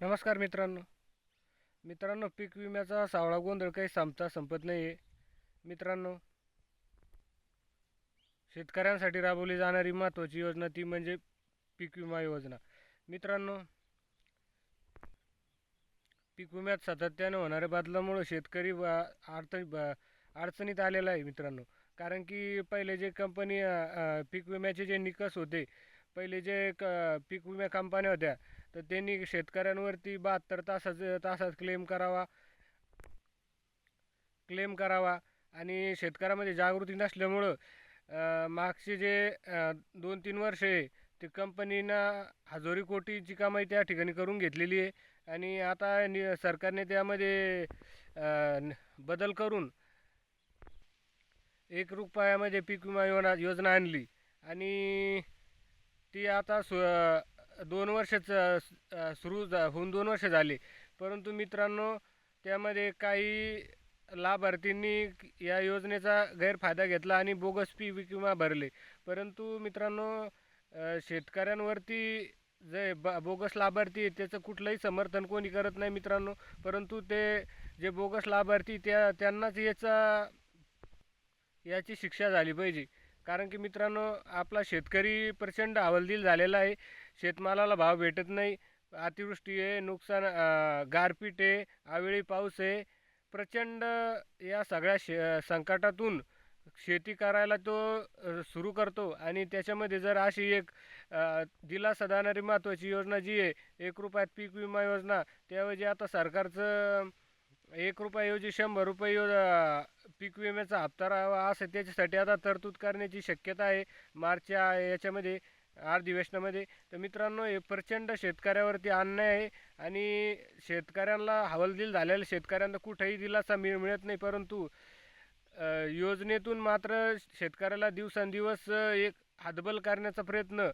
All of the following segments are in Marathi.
नमस्कार मित्रांनो. मित्रांनो पीक विम्याचा सावळा गोंधळ काही संपता संपत नाही आहे मित्रांनो शेतकऱ्यांसाठी राबवली जाणारी महत्त्वाची योजना ती म्हणजे पीक विमा योजना. मित्रांनो पीक विम्यात सातत्यानं होणाऱ्या बदलामुळं शेतकरी अडचणी अडचणीत आलेला आहे मित्रांनो. कारण की पहिले जे कंपनी पीक विम्याचे जे निकष होते पहिले जे क पीक विमा कंपन्या होत्या तर त्यांनी शेतकऱ्यांवरती बहात्तर तासाचं तासात क्लेम करावा. क्लेम करावा. आणि शेतकऱ्यामध्ये जागृती नसल्यामुळं मागचे जे दोन तीन वर्ष आहे ते कंपनीनं हजोरी कोटीची कमाई त्या ठिकाणी करून घेतलेली आहे. आणि आता नि सरकारने त्यामध्ये बदल करून एक रुपयामध्ये पीक विमा योजना योजना आणली. आणि ती आता सु दोन वर्षच सुरू झा- होऊन दोन वर्ष झाली. परंतु मित्रांनो त्यामध्ये काही लाभार्थींनी या योजनेचा गैरफायदा घेतला आणि बोगस पी विमा भरले. परंतु मित्रांनो शेतकऱ्यांवरती जे ब बोगस लाभार्थी त्याचं कुठलंही समर्थन कोणी करत नाही मित्रांनो. परंतु ते जे बोगस लाभार्थी त्या त्यांनाच याचा याची शिक्षा झाली पाहिजे. कारण की मित्रांनो आपला शेतकरी प्रचंड हवालदिल झालेला आहे. शेतमालाला भाव भेटत नाही. अतिवृष्टी आहे नुकसान गारपीट आहे अवेळी पाऊस आहे. प्रचंड या सगळ्या शे संकटातून शेती करायला तो सुरू करतो. आणि त्याच्यामध्ये जर अशी एक दिला दिलासा देणारी महत्त्वाची योजना जी आहे एक रुपयात पीक विमा योजना त्याऐवजी आता सरकारचं एक रुपयाऐवजी शंभर रुपये यो पीक विम्याचा हप्ता राहावा असं त्याच्यासाठी आता तरतूद करण्याची शक्यता आहे. मार्चच्या याच्यामध्ये अधिवेशनामध्ये. तर मित्रांनो हे प्रचंड शेतकऱ्यावरती अन्याय आहे आणि शेतकऱ्यांना हवालदिल झालेल्या शेतकऱ्यांना कुठेही दिलासा मिळ मिळत नाही. परंतु योजनेतून मात्र शेतकऱ्याला दिवसेंदिवस एक हातबल करण्याचा प्रयत्न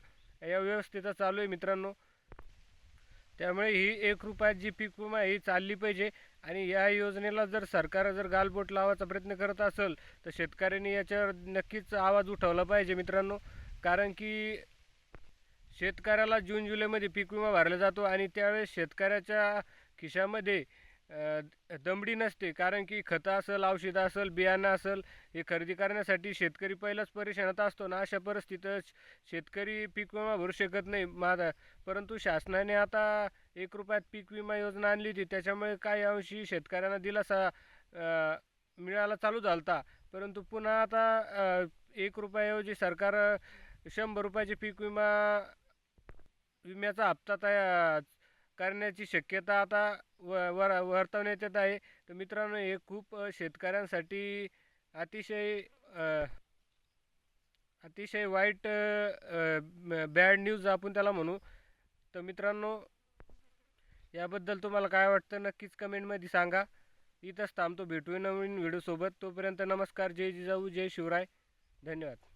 या व्यवस्थेचा चालू आहे मित्रांनो. त्यामुळे ही एक रुपयात जी पीक विमा ही चालली पाहिजे. आणि या योजनेला जर सरकार जर गालबोट लावायचा प्रयत्न करत असेल तर शेतकऱ्यांनी याच्यावर नक्कीच आवाज उठवला पाहिजे मित्रांनो. कारण की शेतकऱ्याला जून जुलैमध्ये पीक विमा भरला जातो आणि त्यावेळेस शेतकऱ्याच्या खिशामध्ये दमडी नसते कारण की खतं असेल औषधं असेल बियाणं असेल हे खरेदी करण्यासाठी शेतकरी पहिलाच परेशानात असतो ना अशा परिस्थितीत शेतकरी पीक विमा भरू शकत नाही माझा परंतु शासनाने आता एक रुपयात पीक विमा योजना आणली होती त्याच्यामुळे काही अंशी शेतकऱ्यांना दिलासा मिळायला चालू झालता. परंतु पुन्हा आता एक रुपयाऐवजी सरकार शंभर रुपयाचे पीक विमा विम्याचा हप्ता तया करण्याची शक्यता आता व वर वर्तवण्यात येत आहे. तर मित्रांनो हे खूप शेतकऱ्यांसाठी अतिशय अतिशय वाईट बॅड न्यूज आपण त्याला म्हणू. तर मित्रांनो याबद्दल तुम्हाला काय वाटतं नक्कीच कमेंटमध्ये सांगा. इथंच थांबतो भेटूया नवीन व्हिडिओसोबत तोपर्यंत नमस्कार. जय जिजाऊ जय शिवराय. धन्यवाद.